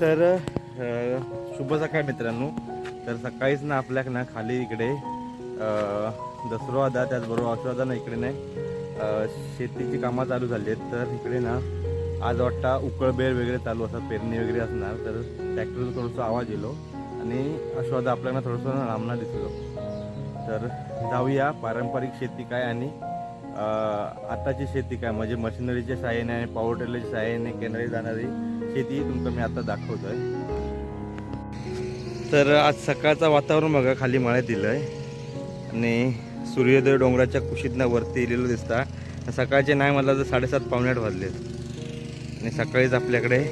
तर शुभ सकाळ मित्रांनो. तर सकाळीच ना आपल्याक ना खाली इकडे दसरोवादा त्याचबरोबर अश्वदा ना इकडे नाही. शेतीची कामं चालू झाली आहेत. तर इकडे ना आज वाटता उकळबेर वगैरे चालू असतात पेरणी वगैरे असणार. तर ट्रॅक्टरचा थोडंसं आवाज येलो. आणि अश्वदा आपल्याला थोडंसं रामना दिसलो तर जाऊया पारंपरिक शेती काय आणि आत्ताची शेती काय? म्हणजे मशिनरीच्या सहाय्याने आणि पॉवर टेलरच्या साह्याने केंद्रात जाणारी शेती तुमचं मी आता आहे तर आज सकाळचं वातावरण बघा खाली मळ्यात आहे आणि सूर्योदय डोंगराच्या कुशीतनं वरती येलेलं दिसता. सकाळचे नाही म्हटलं तर साडेसात पावण्यात वाजलेत. आणि सकाळीच आपल्याकडे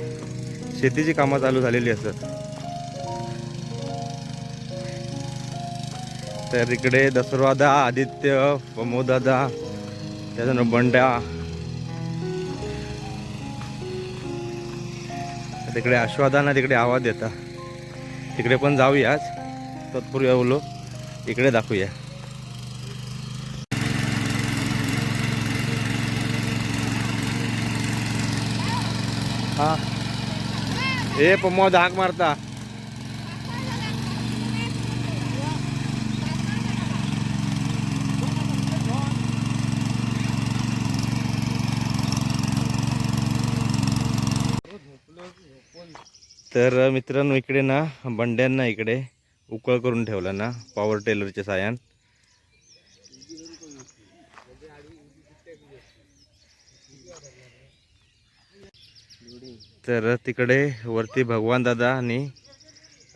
शेतीची कामं चालू झालेली असत. तर इकडे दसरादा आदित्य प्रमोदादा त्याच्यानं बंड्या. तिकडे अश्वादाना तिकडे आवाज देता. तिकडे पण जाऊयाच तत्पूर्वी उलो इकडे दाखवूया. हा. ए प्रमोद धाक मारता. तर मित्रांनो इकडे ना बंड्यांना इकडे उकळ करून ठेवला ना पॉवर टेलरच्या सायान तर तिकडे वरती भगवान दादा आणि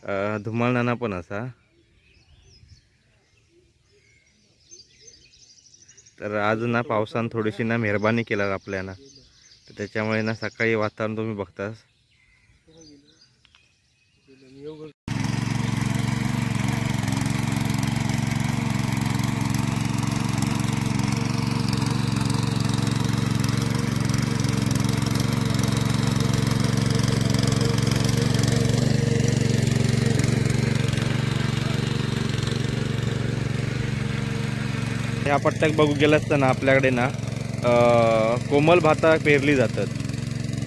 अं, धुमाळ नाना पण असा. तर आज ना पावसान थोडीशी ना मेहरबानी केला आपल्याला. तर त्याच्यामुळे ना सकाळी वातावरण तुम्ही बघतास. पट्ट्यात बघू गेलं असतं ना आपल्याकडे ना कोमल भाता पेरली जातात.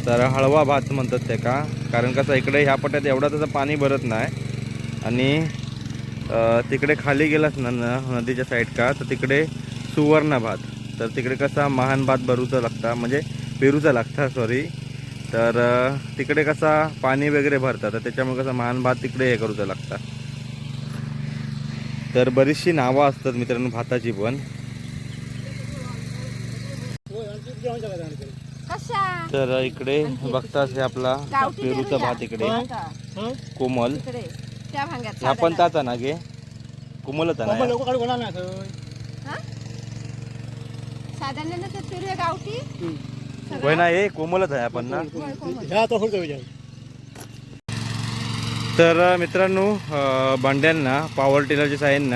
तर हळवा भात म्हणतात ते का? कारण कसं इकडे ह्या पट्ट्यात एवढा तसं पाणी भरत नाही. आणि तिकडे खाली गेलास ना नदीच्या साईड का तर तिकडे सुवर्ण भात. तर तिकडे कसा महान भात भरूचा लागता म्हणजे पेरूचा लागता सॉरी तर तिकडे कसा पाणी वगैरे भरतात तर त्याच्यामुळे कसं महान भात तिकडे हे करूचा लागता. तर बरीचशी नावं असतात मित्रांनो भाताची पण कशा तर इकडे बघताच हे आपला पेरूचा. भात इकडे. कोमल. इकडे. त्या भांग्यात ह्या पण ताचा ना गे. कोमलच ना ह्या? हा? ना हे? कोमलच आहे आपण ना. तर मित्रांनो भांड्यांना पॉवर टिलरच्या साह्यानं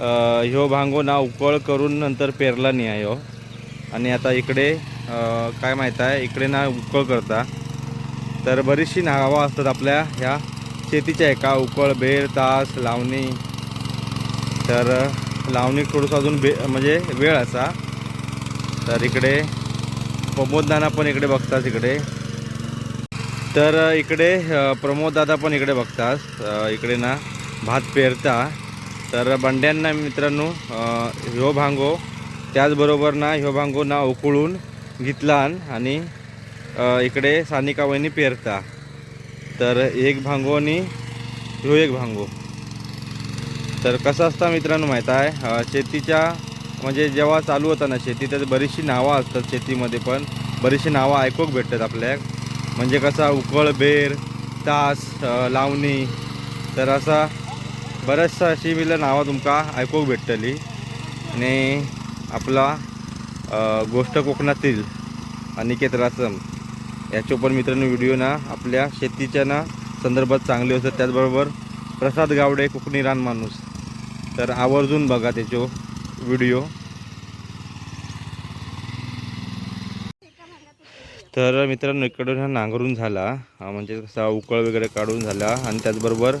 अं, ह्यो भांगो ना उकळ करून नंतर पेरला नाही आहे ह्यो आणि आता इकडे काय माहीत आहे इकडे ना उकळ करता. तर बरीचशी नावं असतात आपल्या ह्या शेतीच्या एका उकळ बेर तास लावणी. तर लावणी थोडंसं अजून बे म्हणजे वेळ असा. तर इकडे प्रमोददाना पण इकडे बघतात इकडे. तर इकडे प्रमोददादा पण इकडे बघतात इकडे ना भात पेरता. तर बंड्यांना मित्रांनो ह्यो भांगो. त्याचबरोबर ना ह्यो भांगो ना उकळून घेतला आणि इकडे सानिका वहिनी पेरता. तर एक भांगो आणि ह्यो एक भांगो. तर कसं असता मित्रांनो माहीत आहे? शेतीच्या म्हणजे जेव्हा चालू होतं ना शेती तर बरीचशी नावं असतात शेतीमध्ये पण. बरीचशी नावं ऐकूक भेटतात आपल्याक. म्हणजे कसा उकळ बेर तास लावणी. तर असा बऱ्याचशा अशी मिलं नावं तुमका ऐकूक भेटतली. आणि आपला गोष्ट कोकणातील अनिकेत रासम याचे पण मित्रांनो व्हिडिओ ना आपल्या शेतीच्या ना संदर्भात चांगले असतात त्याचबरोबर प्रसाद गावडे कोकणी रान माणूस. तर आवर्जून बघा त्याचो व्हिडिओ तर मित्रांनो इकडून हा नांगरून झाला. म्हणजे कसा उकळ वगैरे काढून झाला. आणि त्याचबरोबर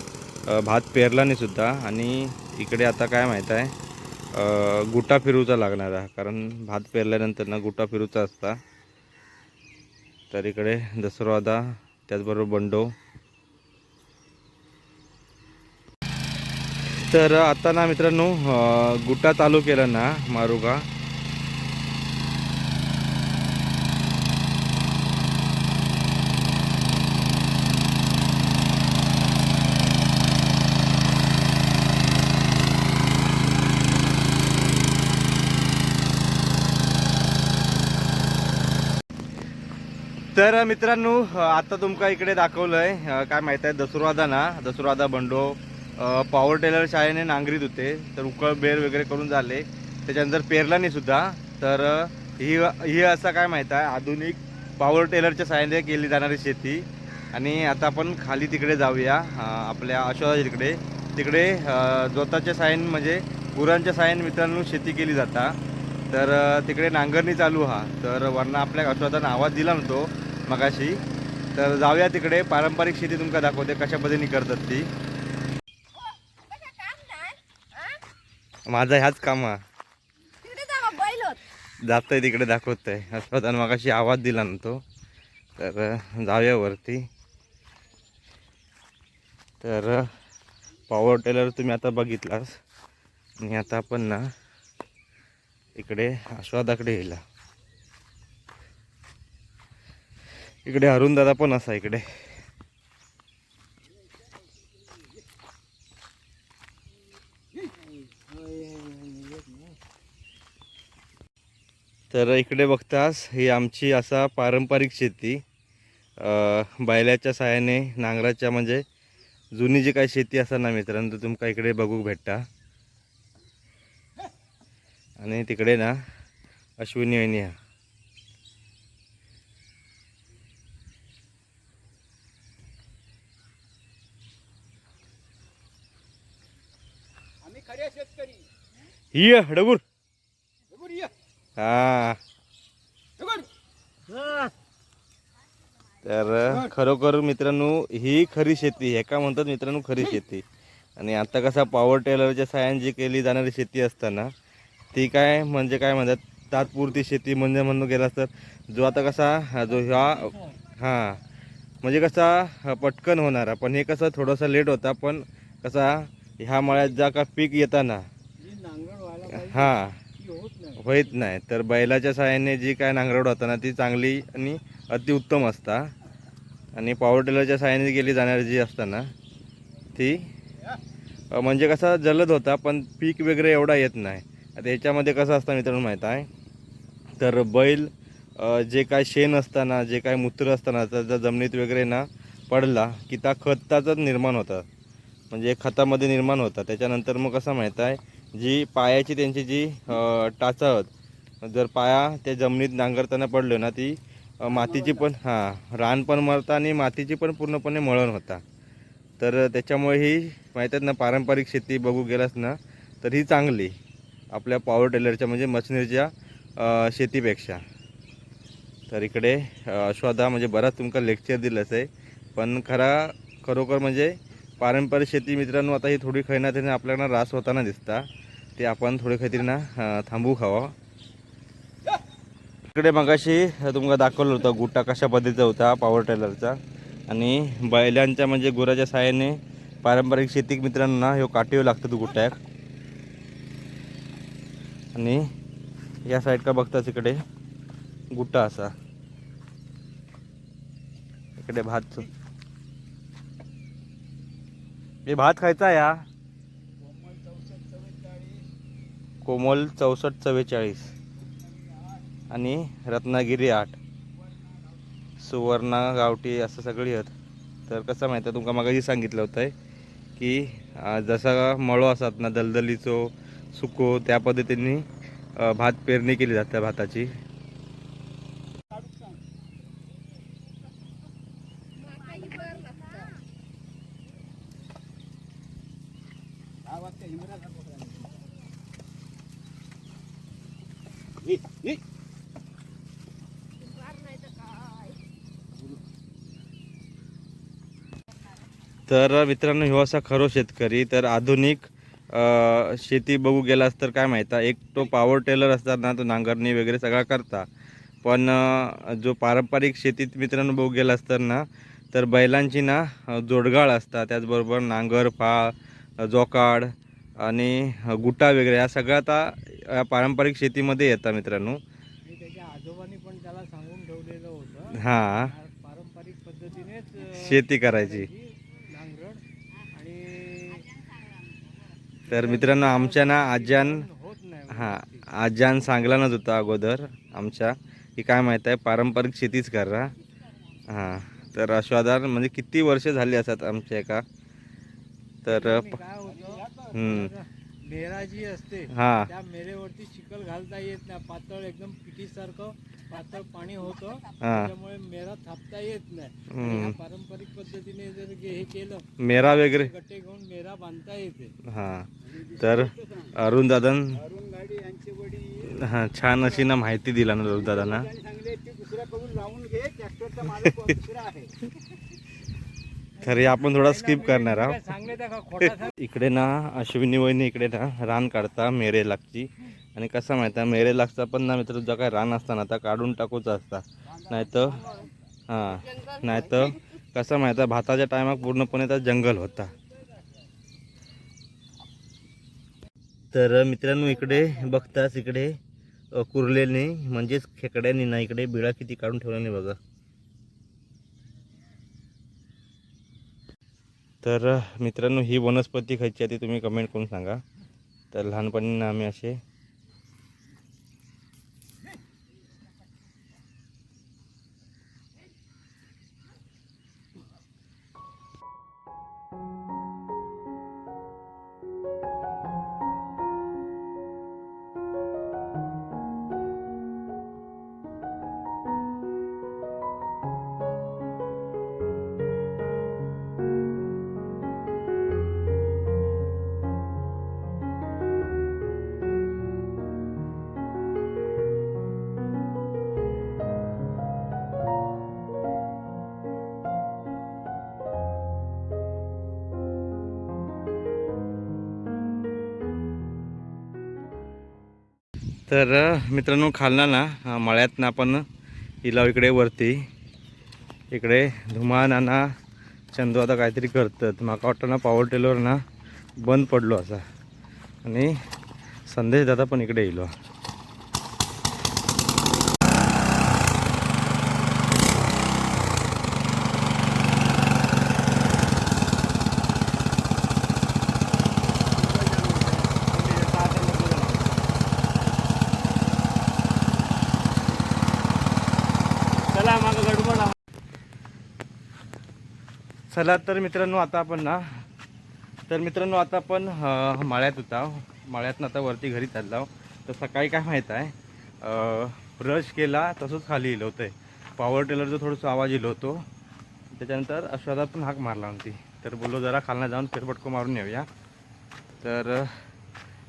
भात पेरला नाही सुद्धा. आणि इकडे आता काय माहीत आहे? गुटा फिरूचा लागणार आहे कारण भात पेरल्यानंतर ना गुटा फिरूचा असता. तर इकडे दसरोदा त्याचबरोबर बंडो. तर आता ना मित्रांनो गुटा गुट्टा चालू केला ना मारुगा. तर मित्रांनो आता तुमका इकडे दाखवलं आहे काय माहीत आहे दसुरवादा ना दसुरवादा बंडो पॉवर टेलर शाळेने नांगरीत होते तर उकळ बेर वगैरे करून झाले त्याच्यानंतर पेरला नाही सुद्धा तर ही ही असं काय माहीत आहे आधुनिक पॉवर टेलरच्या साहाय्याने केली जाणारी शेती आणि आता आपण खाली तिकडे जाऊया आपल्या अशोका तिकडे तिकडे जोताच्या सायन म्हणजे गुरांच्या सायन मित्रांनो शेती केली जाता तर तिकडे नांगरणी चालू हा तर वरनं आपल्या अशोकाचा आवाज दिला नव्हतो मगाशी. तर जाऊया तिकडे. पारंपरिक शेती तुमका दाखवते कशा पद्धतीने करतात ती. माझा ह्याच काम आहे. तिकडे जा मग बैल जातंय तिकडे दाखवतंय. मगाशी आवाज दिला नव्हतो तर जाऊया वरती. तर पॉवर टेलर तुम्ही आता बघितलास. आणि आता आपण ना इकडे आश्वादाकडे येईल. इकडे अरुणदादा पण असा इकडे. तर इकडे बघतास ही आमची असा पारंपरिक शेती. बैलाच्या साहाय्याने नांगराच्या म्हणजे जुनी जी काही शेती असा ना मित्रांनो तुमका इकडे बघूक भेटता. आणि तिकडे ना अश्विनी वहिनी हा ही आहे, डगूर ये. हा. तर खरोखर मित्रांनो ही खरी शेती हे का म्हणतात मित्रांनो खरी शेती. आणि आता कसा पॉवर टेलरच्या साहाय्याने जी केली जाणारी शेती असताना ती काय म्हणजे काय म्हणतात तात्पुरती शेती म्हणजे म्हणून गेला तर जो आता कसा जो ह्या हां म्हणजे कसा पटकन होणारा. पण हे कसं थोडंसं लेट होता पण कसा ह्या मळ्यात जा का पीक येताना हां. होत नाही. तर बैलाच्या सहाय्याने जी काय नांगरड होताना ती चांगली आणि अतिउत्तम असता. आणि पॉवर टेलरच्या सहाय्याने केली जाणारी जी असताना ती म्हणजे कसा जलद होता पण पीक वगैरे एवढा येत नाही. आता याच्यामध्ये कसं असतं मित्रांनो माहीत आहे? तर बैल जे काय शेण असताना जे काय मूत्र असताना त्याचा जमिनीत वगैरे ना पडला की त्या खताचाच निर्माण होता. म्हणजे खतामध्ये निर्माण होता. त्याच्यानंतर मग कसं माहीत आहे? जी पायाची त्यांची जी अ, टाचावत जर पाया त्या जमिनीत नांगरताना पडलो ना ती मातीची पण हां रान पण मरता आणि मातीची पण पूर्णपणे मळण होता. तर त्याच्यामुळे ही माहीत आहेत ना पारंपरिक शेती बघू गेलास ना तर ही चांगली आपल्या पॉवर टेलरच्या म्हणजे मशनरीच्या शेतीपेक्षा. तर इकडे अ, अश्वादा म्हणजे बराच तुमका लेक्चर दिलंच आहे पण खरा खरोखर म्हणजे पारंपरिक शेती मित्रांनो आता ही थोडी खैना त्याने आपल्याला रास होताना दिसता. ते आपण थोडे काहीतरी ना थांबू खावा. इकडे मगाशी तुमका दाखवलं होतं गुट्टा कशा पद्धतीचा होता पॉवर टेलरचा आणि बैलांच्या म्हणजे गुराच्या साहाय्याने पारंपरिक शेतीक मित्रांना ह्यो काटीव लागतो तो गुट्ट्याक आणि या साईड का बघताच इकडे गुट्टा असा. इकडे भात हे भात खायचा या. कोमल चौसष्ट चव्वेचाळीस. आणि रत्नागिरी आठ. सुवर्णा गावठी असं सगळी आहेत. तर कसं माहीत आहे तुमका मागाशी सांगितलं होतं की जसा मळो असतात ना दलदलीचो सुको त्या पद्धतीने भात पेरणी केली जाते भाताची गावात त्या हिमऱ्याचा पोकळा नाही. ही, ही. तर मित्रांनो ह्यो असा खरो शेतकरी तर आधुनिक शेती बघू गेलास तर काय माहिती एक तो पॉवर टेलर असतात ना तो नांगरणी वगैरे सगळा करता. पण जो पारंपरिक शेतीत मित्रांनो बघू गेला असतं ना तर बैलांची ना जोडगाळ असतात. त्याचबरोबर नांगर फाळ जोकाड आणि गुटा वगैरे या सगळ्या आता या पारंपरिक शेतीमध्ये येतात मित्रांनो. आणि त्याच्या आजोबांनी पण त्याला सांगून ठेवलेलं होतं. हां. पारंपरिक पद्धतीनेच अं, शेती करायची नांगरट आणि तर मित्रांनो आमच्या ना नाही हां आज्यान सांगलानच होता अगोदर. आमच्या की काय माहीत आहे पारंपरिक शेतीच करा. हां तर अश्वाधार म्हणजे किती वर्ष झाली असतात आमच्या एका. तर असते हां. मेरेवरती चिखल घालता येत नाही. पातळ एकदम पिठीसारखं पातळ पाणी होतं. हां. त्यामुळे मेरा थापता येत नाही. ह्या पारंपरिक पद्धतीने जर हे केलं मेरा वगैरे. गट्टे घेऊन मेरा बांधता येते. हां. तर अरुण दादन. अरुण गाडी यांची वडी हां छान अशी ना माहिती दिला ना अरुण दादांना. हे आपण थोडा स्किप करणार आहोत. इकडे ना अश्विनी वहिनी इकडे ना रान काढता मेरे लागची आणि कसं माहिती आहे मेरे लागता पण ना मित्र जो काय रान असता ना आता काढून टाकूचा असता. नाही तर हां नाही तर कसं माहिती आहे भाताच्या टायमाक पूर्णपणे तर जंगल होता. तर मित्रांनो इकडे बघताच इकडे अ, म्हणजेच खेकड्यांनी ना इकडे बिळा किती काढून ठेवल्याने बघा. तर मित्रांनो ही वनस्पती खायची आहे ती तुम्ही कमेंट करून सांगा. तर लहानपणी ना आम्ही असे तर मित्रांनो खालना ना मळ्यातनं मळ्यात ना आपण हिला इकडे वरती इकडे धुमा नाना चंदू आता काहीतरी करतात. म्हाका वाटतं ना पॉवर टेलर ना बंद पडलो असा. आणि संदेश दादा पण इकडे येयलो चला मागं गडबड आहे. चला तर मित्रांनो आता आपण ना तर मित्रांनो आता आपण माळ्यात होता. माळ्यातनं आता वरती घरी चाललो तर सकाळी काय माहीत आहे ब्रश केला तसंच खाली येलो होतं पॉवर टेलरचा थोडंसं आवाज येलो होतो. त्याच्यानंतर अश्वादात पण हाक मारला होती तर बोललो जरा खालना जाऊन फेरपटको मारून येऊया. तर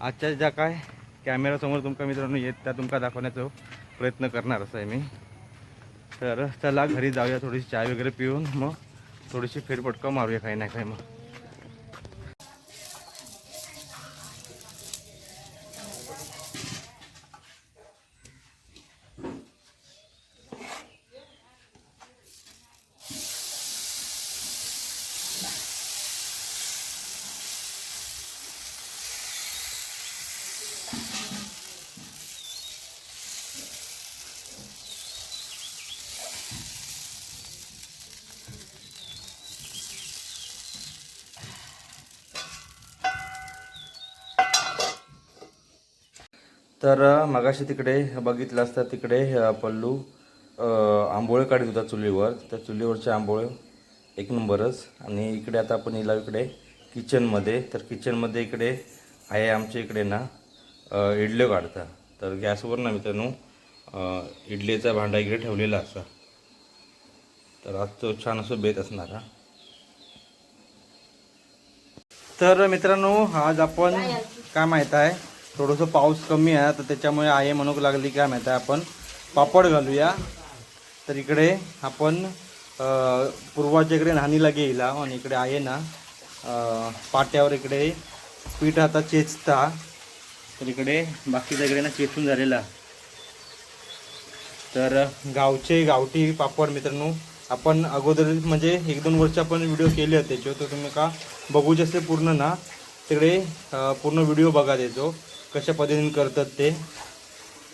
आजच्या ज्या काय कॅमेरासमोर तुमका मित्रांनो येत त्या तुमका दाखवण्याचा प्रयत्न करणार असं आहे मी. तर चला घरी जाऊया थोडीशी चाय वगैरे पिऊन मग थोडीशी फेरपटका मारूया काही नाही काही मग. तर मगाशी तिकडे बघितलं असतं तिकडे पल्लू आंबोळे काढत होता चुलीवर. त्या चुलीवरचे आंबोळे एक नंबरच. आणि इकडे आता आपण येला इकडे किचनमध्ये. तर किचनमध्ये इकडे आहे आमच्या इकडे ना इडल्यो काढता. तर गॅसवर ना मित्रांनो इडलीचा भांडा इकडे ठेवलेला असा. तर आज तो छान असं बेत असणार हा. तर मित्रांनो आज आपण काय माहीत आहे? थोडंसं पाऊस कमी आहे तर त्याच्यामुळे आहे म्हणूक लागली काय माहीत आहे आपण पापड घालूया. तर इकडे आपण पूर्वाच्या इकडे न्हाणीला गेला आणि इकडे आहे ना पाट्यावर इकडे पीठ आता चेचता. तर इकडे बाकीच्या इकडे ना चेचून झालेला. तर गावचे गावठी पापड मित्रांनो आपण अगोदर म्हणजे एक दोन वर्ष आपण व्हिडिओ केले होते त्याचे तर तुम्ही का बघू जसे पूर्ण ना. तिकडे पूर्ण व्हिडिओ बघा त्याचो कशा पद्धतीने करतात ते.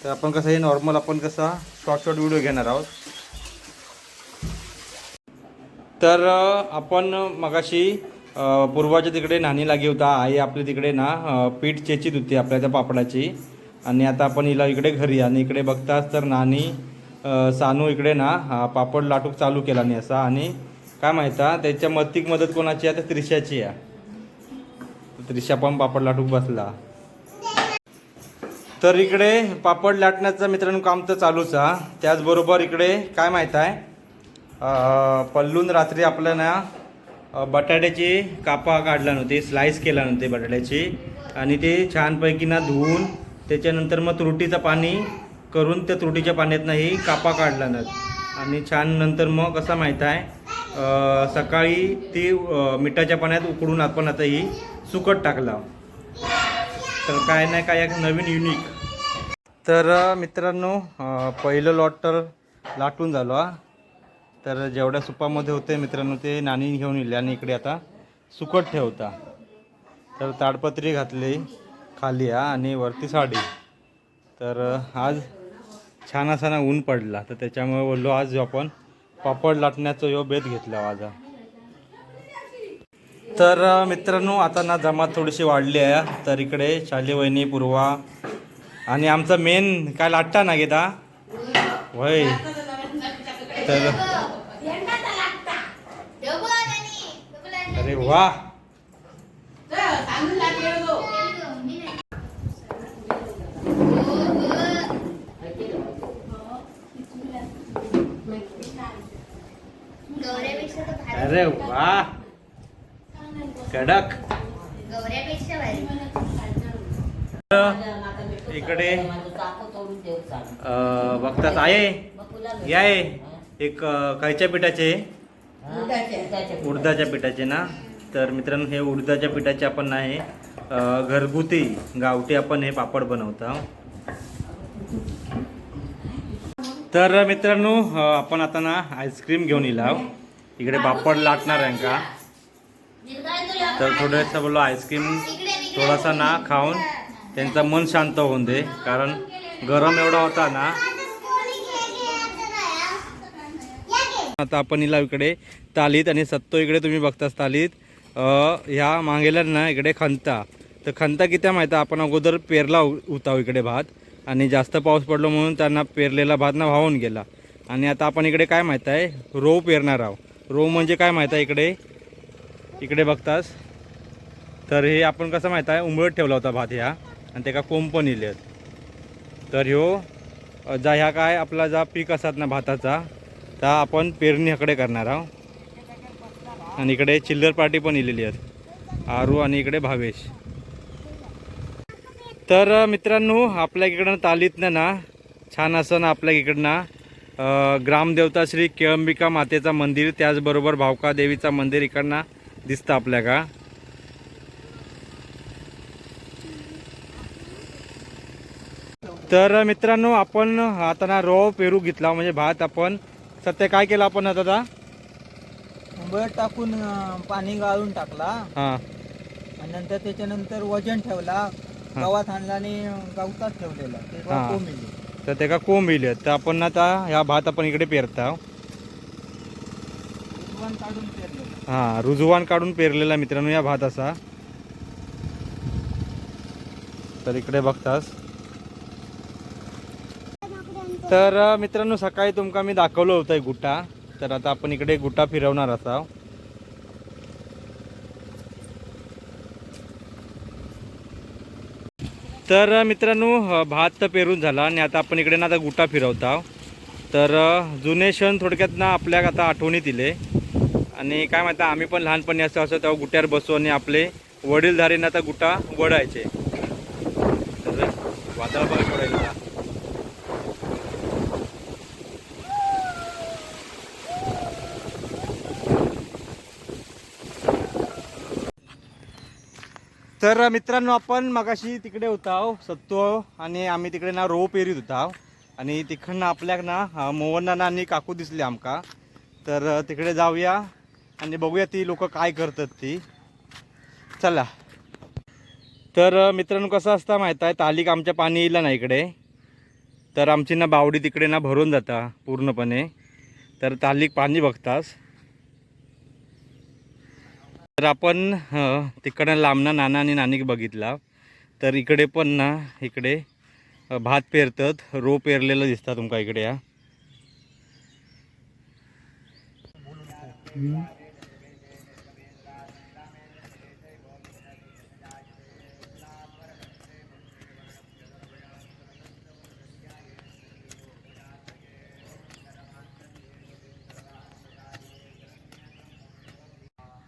तर आपण कसं हे नॉर्मल आपण कसा शॉर्ट शॉर्ट व्हिडिओ घेणार आहोत. तर आपण मगाशी पूर्वाच्या तिकडे नाणी लागी होता आई आपली तिकडे ना पीठ चेचीत होती आपल्या त्या पापडाची. आणि आता आपण हिला इकडे घरी आणि इकडे बघताच तर नानी सानू इकडे ना हा पापड लाटूक चालू केला नाही असा. आणि काय माहिता त्याच्या मतिक मदत कोणाची आहे? तर त्रिशाची आहे. त्रिशा पण पापड लाटूक बसला. तर इकडे पापड लाटण्याचं मित्रांनो काम तर चालूच आहे. त्याचबरोबर इकडे काय माहीत आहे? पल्लून रात्री आपल्याला ना बटाट्याची कापा काढला नव्हती स्लाईस केला नव्हते बटाट्याची. आणि ते छानपैकी ना धुवून त्याच्यानंतर मग त्रुटीचं पाणी करून त्या त्रुटीच्या पाण्यातनं ही कापा काढला नाहीत आणि छान नंतर मग कसं माहीत आहे सकाळी ती मिठाच्या पाण्यात उकडून आपण आता ही सुकट टाकला. तर काय नाही काय एक नवीन युनिक तर मित्रांनो पहिलं लॉट तर लाटून झालो हा तर जेवढ्या सुपामध्ये होते मित्रांनो ते नाणी घेऊन येले आणि इकडे आता सुकट ठेवता. तर ताडपत्री घातली खाली हा आणि वरती साडी. तर आज छान असा ना ऊन पडला. तर त्याच्यामुळे बोललो आज आपण पापड लाटण्याचा यो बेत घेतला आज तर मित्रांनो आता ना जमात थोडीशी वाढली आहे. तर इकडे शाली वहिनी पूर्वा आणि आमचा मेन काय लाटता ना घेता वय. तर अरे वा. अरे वा. कडक. इकडे बघतात आहे? या आहे? एक खायच्या पिठाचे उडदाच्या पिठाचे ना? तर मित्रांनो हे उडदाच्या पिठाचे आपण आहे घरगुती गावठी आपण हे पापड बनवतो. तर मित्रांनो आपण आता ना आईस्क्रीम घेऊन येला इकडे पापड लाटणार आहे का? तर थोडंसं बोललो आईस्क्रीम थोडासा ना खाऊन त्यांचं मन शांत होऊन दे. कारण गरम एवढा होता ना. आता आपण हिला इकडे तालीत आणि सत्तो इकडे तुम्ही बघताच तालीत. ह्या मागेला ना इकडे खंता. तर खंता किती माहीत आहे? आपण अगोदर पेरला उ- उताव इकडे भात. आणि जास्त पाऊस पडलो म्हणून त्यांना पेरलेला भात ना वाहून गेला. आणि आता आपण इकडे काय माहीत आहे? रोव पेरणार आहोत. रोव म्हणजे काय माहीत आहे इकडे? इकडे बघतास. तर हे आपण कसं माहीत आहे? उंबळत ठेवला होता भात ह्या. आणि त्याका कोंब पण इले तर ह्यो जा ह्या काय आपला जा पीक असतात ना भाताचा त्या आपण पेरणी ह्याकडे करणार आहोत आणि इकडे चिल्लर पार्टी पण इलेली आहेत. आरू आणि इकडे भावेश. तर मित्रांनो आपल्या इकडनं तालीतनं ना छान असं ना आपल्या इकडनं ग्रामदेवता श्री केळंबिका मातेचं मंदिर त्याचबरोबर भावका देवीचं मंदिर इकडनं दिसतं आपल्या का तर मित्रांनो आपण आता ना रो पेरू घेतला म्हणजे भात आपण. सध्या काय केलं आपण आता मुंबईत टाकून पाणी गाळून टाकला. हां. आणि नंतर त्याच्यानंतर वजन ठेवला. गावात आणला आणि गवतात ठेवलेला. तर ते का कोंब येईल तर आपण आता ह्या भात आपण इकडे पेरता हां रुजवान काढून पेरलेला मित्रांनो या भात असा. तर इकडे बघतास. तर मित्रांनो सकाळी तुमका मी दाखवलं होतं एक गुट्टा तर आता आपण इकडे गुट्टा फिरवणार असा तर मित्रांनो भात तर पेरून झाला आणि आता आपण इकडे ना आता गुट्टा फिरवता तर जुने क्षण थोडक्यात ना आपल्या आता आठवणीत दिले. आणि काय म्हणता आम्ही पण लहानपणी असं असं तेव्हा गुट्यावर बसू आणि आपले वडीलधारींना आता गुटा वडायचे. तर वादळ बघा तर मित्रांनो आपण मगाशी तिकडे होता हो, सत्तो हो, आणि आम्ही तिकडे ना रो पेरीत होता हो. आणि तिकडनं आपल्याक ना अं, मोहनना आणि काकू दिसले आमका. तर तिकडे जाऊया आणि बघूया ती लोक काय करतात ती. चला. तर मित्रांनो कसं असता माहीत आहे तालिक आमच्या पाणी येईल ना इकडे. तर आमची ना बावडी तिकडे ना भरून जाता पूर्णपणे. तर तालिक पाणी बघतास. तर आपण तिकडं लांबना नाना आणि नानिक बघितला. तर इकडे पण ना इकडे भात पेरतात. रो पेरलेलं दिसतं तुमका इकडे या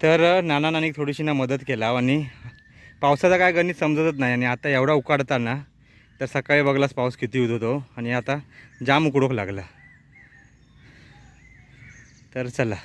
तर नाना नानी थोडीशी ना मदत केला आणि पावसाचा काय गणित समजतच नाही आणि आता एवढा उकाडताना तर सकाळी बघलाच पाऊस किती होत होतो आणि आता जाम उकडूक लागला. तर चला.